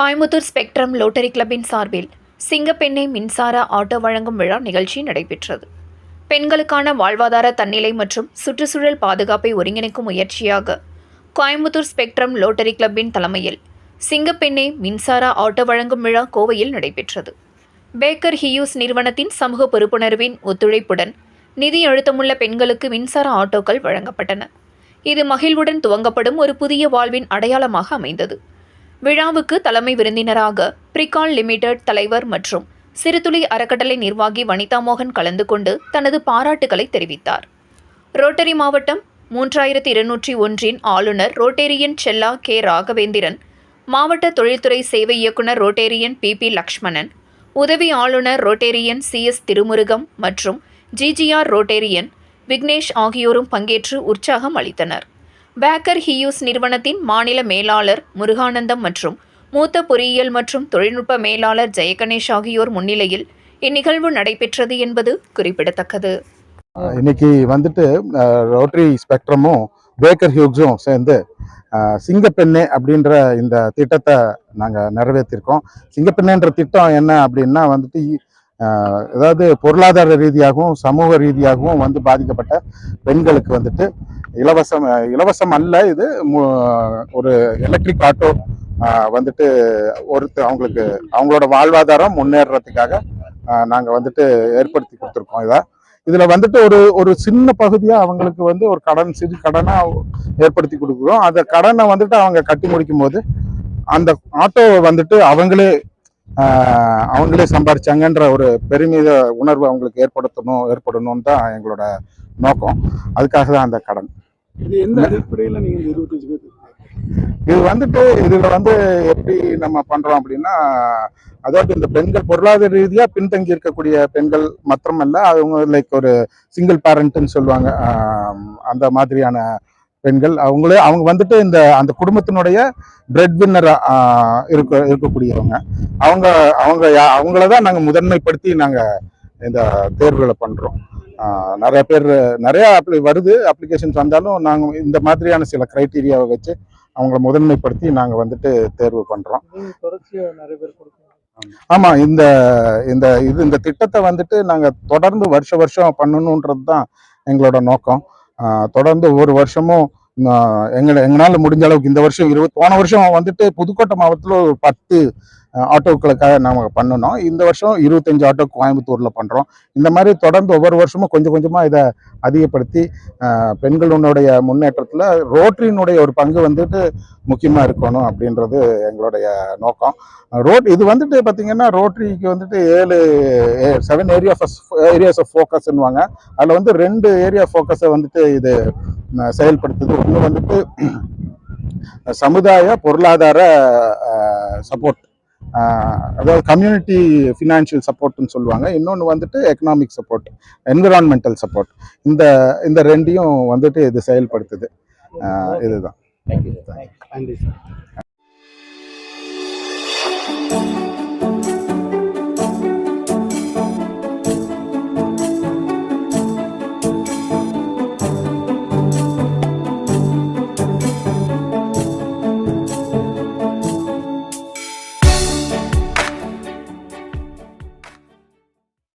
Coimbatore spectrum lottery கிளப்பின் சார்பில் சிங்கப்பெண்ணை மின்சார auto வழங்கும் விழா நிகழ்ச்சி நடைபெற்றது. பெண்களுக்கான வாழ்வாதார தன்னிலை மற்றும் சுற்றுச்சூழல் பாதுகாப்பை ஒருங்கிணைக்கும் முயற்சியாக கோயம்புத்தூர் ஸ்பெக்ட்ரம் லோட்டரி கிளப்பின் தலைமையில் சிங்கப்பெண்ணை மின்சார ஆட்டோ வழங்கும் விழா கோவையில் நடைபெற்றது. பேக்கர் ஹியூஸ் நிறுவனத்தின் சமூக பொறுப்புணர்வின் ஒத்துழைப்புடன் நிதி அழுத்தமுள்ள பெண்களுக்கு மின்சார ஆட்டோக்கள் வழங்கப்பட்டன. இது மகிழ்வுடன் துவங்கப்படும் ஒரு புதிய வாழ்வின் அடையாளமாக அமைந்தது. விழாவுக்கு தலைமை விருந்தினராக பிரிகால் லிமிடெட் தலைவர் மற்றும் சிறுதுளி அறக்கட்டளை நிர்வாகி வனிதா மோகன் கலந்து கொண்டு தனது பாராட்டுகளை தெரிவித்தார். ரோட்டரி மாவட்டம் மூன்றாயிரத்தி இருநூற்றி ஒன்றின் ஆளுநர் ரோட்டேரியன் செல்லா கே. ராகவேந்திரன் மாவட்ட தொழில்துறை சேவை இயக்குனர் ரோட்டேரியன் பி. பி. லக்ஷ்மணன் உதவி ஆளுநர் ரோட்டேரியன் சி. எஸ். திருமுருகம் மற்றும் ஜிஜிஆர் ரோட்டேரியன் விக்னேஷ் ஆகியோரும் பங்கேற்று உற்சாகம் அளித்தனர். பேக்கர் ஹியூஸ் நிறுவனத்தின் மாநில மேலாளர் முருகானந்தம் மற்றும் மூத்த பொறியியல் மற்றும் தொழில்நுட்ப மேலாளர் ஜெயகணேஷ் ஆகியோர் முன்னிலையில் இந்நிகழ்வு நடைபெற்றது என்பது குறிப்பிடத்தக்கது. இன்னைக்கு வந்துட்டு ரோட்டரி ஸ்பெக்ட்ரமும் பேக்கர் ஹியூக்ஸும் சேர்ந்து சிங்கப்பெண்ணே அப்படின்ற இந்த திட்டத்தை நாங்கள் நிறைவேற்றிருக்கோம். சிங்கப்பெண்ணேன்ற திட்டம் என்ன அப்படின்னா வந்துட்டு அதாவது பொருளாதார ரீதியாகவும் சமூக ரீதியாகவும் வந்து பாதிக்கப்பட்ட பெண்களுக்கு வந்துட்டு இலவசம் இலவசம் அல்ல இது மு- ஒரு எலக்ட்ரிக் ஆட்டோ வந்துட்டு ஒருத்தர் அவங்களுக்கு அவங்களோட வாழ்வாதாரம் முன்னேறதுக்காக நாங்கள் வந்துட்டு ஏற்படுத்தி கொடுத்துருக்கோம் இதை. இதில் வந்துட்டு ஒரு ஒரு சின்ன பகுதியாக அவங்களுக்கு வந்து ஒரு கடன் சிறு கடனாக ஏற்படுத்தி கொடுக்குறோம். அந்த கடனை வந்துட்டு அவங்க கட்டி முடிக்கும் போது அந்த ஆட்டோவை வந்துட்டு அவங்களே அவங்களே சம்பாரிச்சாங்கன்ற ஒரு பெருமித உணர்வு அவங்களுக்கு ஏற்படுத்தணும் ஏற்படணும்னு தான் எங்களோட நோக்கம். அதுக்காக தான் அந்த கடன். இது எந்த அடிப்படையில் நீங்க இந்த இருபத்தஞ்சு பேர் இது வந்துட்டு இதுல வந்து எப்படி நம்ம பண்றோம் அப்படின்னா அதாவது இந்த பெண்கள் பொருளாதார ரீதியா பின்தங்கி இருக்கக்கூடிய பெண்கள் மாத்திரமல்ல அவங்க லைக் ஒரு சிங்கிள் பேரண்ட்னு சொல்லுவாங்க அந்த மாதிரியான பெண்கள். அவங்களே அவங்க வந்துட்டு இந்த அந்த குடும்பத்தினுடைய பிரெட் வின்னரா இருக்க இருக்கக்கூடியவங்க. அவங்க அவங்க அவங்கள தான் நாங்கள் முதன்மைப்படுத்தி நாங்கள் இந்த தேர்வுகளை பண்றோம். ஆஹ், நிறைய பேர் நிறைய appli- வருது அப்ளிகேஷன்ஸ் வந்தாலும் நாங்கள் இந்த மாதிரியான சில கிரைட்டீரியாவை வச்சு அவங்கள முதன்மைப்படுத்தி நாங்க வந்துட்டு தேர்வு பண்றோம். நீங்க தொடர்ச்சியா நிறைய பேர் கொடுக்கணும் ஆமா இந்த இந்த இது இந்த திட்டத்தை வந்துட்டு நாங்க தொடர்ந்து வருஷ வருஷம் பண்ணணுன்றது தான் எங்களோட நோக்கம். தொடர்ந்து ஒவ்வொரு வருஷமும் எங்களை எங்களால் முடிஞ்ச அளவுக்கு இந்த வருஷம் இருபது போன வருஷம் வந்துட்டு புதுக்கோட்டை மாவட்டத்தில் ஒரு பத்து ஆட்டோக்களுக்காக நாம் பண்ணணும் இந்த வருஷம் இருபத்தஞ்சு ஆட்டோ கோயம்புத்தூரில் பண்ணுறோம் இந்த மாதிரி தொடர்ந்து ஒவ்வொரு வருஷமும் கொஞ்சம் கொஞ்சமாக இதை அதிகப்படுத்தி பெண்களுடைய முன்னேற்றத்தில் ரோட்டரியினுடைய ஒரு பங்கு வந்துட்டு முக்கியமாக இருக்கணும் அப்படின்றது எங்களுடைய நோக்கம். ரோட் இது வந்துட்டு பார்த்தீங்கன்னா ரோட்டரிக்கு வந்துட்டு ஏழு செவன் ஏரியா ஏரியாஸ் ஆஃப் ஃபோக்கஸ்ன்னுவாங்க அதில் வந்து ரெண்டு ஏரியா ஃபோக்கஸை வந்துட்டு இது செயல்படுத்துது. ஒன்று வந்துட்டு சமுதாய பொருளாதார சப்போர்ட் அதாவது கம்யூனிட்டி ஃபினான்ஷியல் சப்போர்ட்னு சொல்லுவாங்க. இன்னொன்று வந்துட்டு எக்கனாமிக் சப்போர்ட் என்விரான்மெண்டல் சப்போர்ட் இந்த இந்த ரெண்டையும் வந்துட்டு இது செயல்படுத்துது. இதுதான். நன்றி சார்